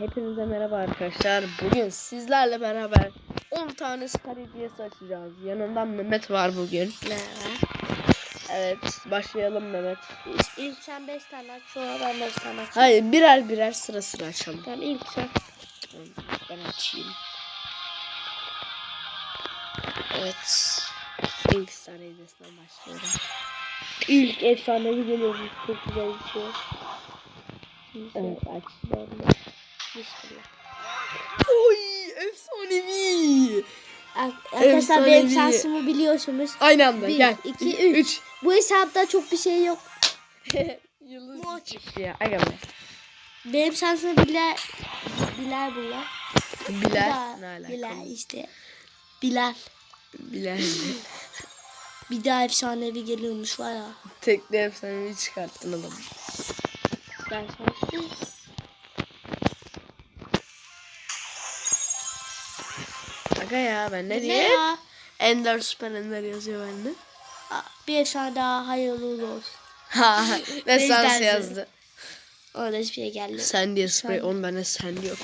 Hepinize merhaba arkadaşlar. Bugün sizlerle beraber 10 tane Star hediyesi açacağız. Yanımdan Mehmet var bugün. Merhaba. Evet, başlayalım Mehmet. İlk, ilk sen 5 tane aç sonra ben 5 tane aç. Hayır, birer birer sıra sıra açalım. Tamam ilk sen. Ben açayım. Evet. İlk Star hediyesinden başlıyorum. İlk efsanevi geliyor. Çok güzel bir şey. Evet, aç. Bismillah. Oy, efsanevi. Arkadaşlar benim şansımı biliyorsunuz. Aynı anda Bir, gel. iki, üç. 3. Bu hesapta çok bir şey yok. Yıldız Maç. çıktı ya. Aga be. Benim şansımı Bilal. Bilal bunlar. Bilal. Ne alaka? Bilal işte. Bilal. Bilal. Bir daha efsanevi geliyormuş var ya. Tekli efsanevi çıkarttın adamı. Ben şanslıyım. Aga ya ben ne diyeyim? ya? Ender Süper Ender yazıyor bende. Bir efsane daha hayırlı uğurlu olsun. Ha ne Bizden sans sonra. yazdı. Orada hiçbir şey geldi. Sen diye spray on bende sen yok.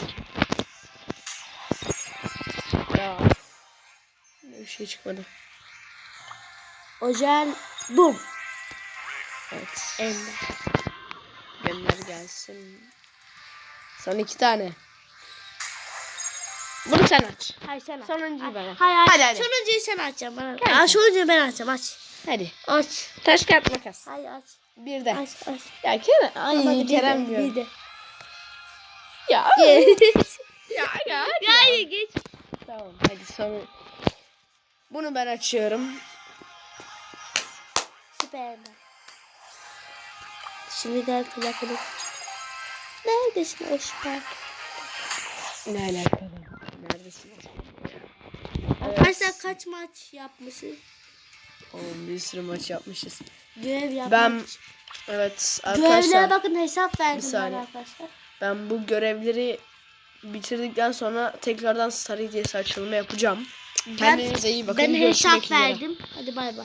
Ya. Bir şey çıkmadı. Ojen bum. Evet. Ender. Gönder gelsin. Son iki tane. Bunu sen aç. Hayır sen aç. Sonuncuyu ben Hayır aç. hayır. Hadi, hadi. Sonuncuyu sen açacaksın bana. Gel Aa, sonuncuyu ben açacağım aç. Hadi. Aç. Taş kağıt makas. Hayır aç. Bir de. Aç aç. Ya Kerem. Ay hadi bir Kerem de, diyorum. Bir de. Ya. ya ya ya. hayır geç. Tamam hadi son. Bunu ben açıyorum. Süpermen. Şimdi gel kulakını. Neredesin o süper? Ne alakalı? Neredesin? Arkadaşlar kaç maç yapmışız? Oğlum bir sürü maç yapmışız. Görev yapmak Ben evet Görevlere arkadaşlar bakın hesap verdim ben arkadaşlar. ben bu görevleri bitirdikten sonra tekrardan Star hediyesi açılımı yapacağım. Kendinize iyi bakın. Ben hesap üzere. verdim. Hadi bay bay.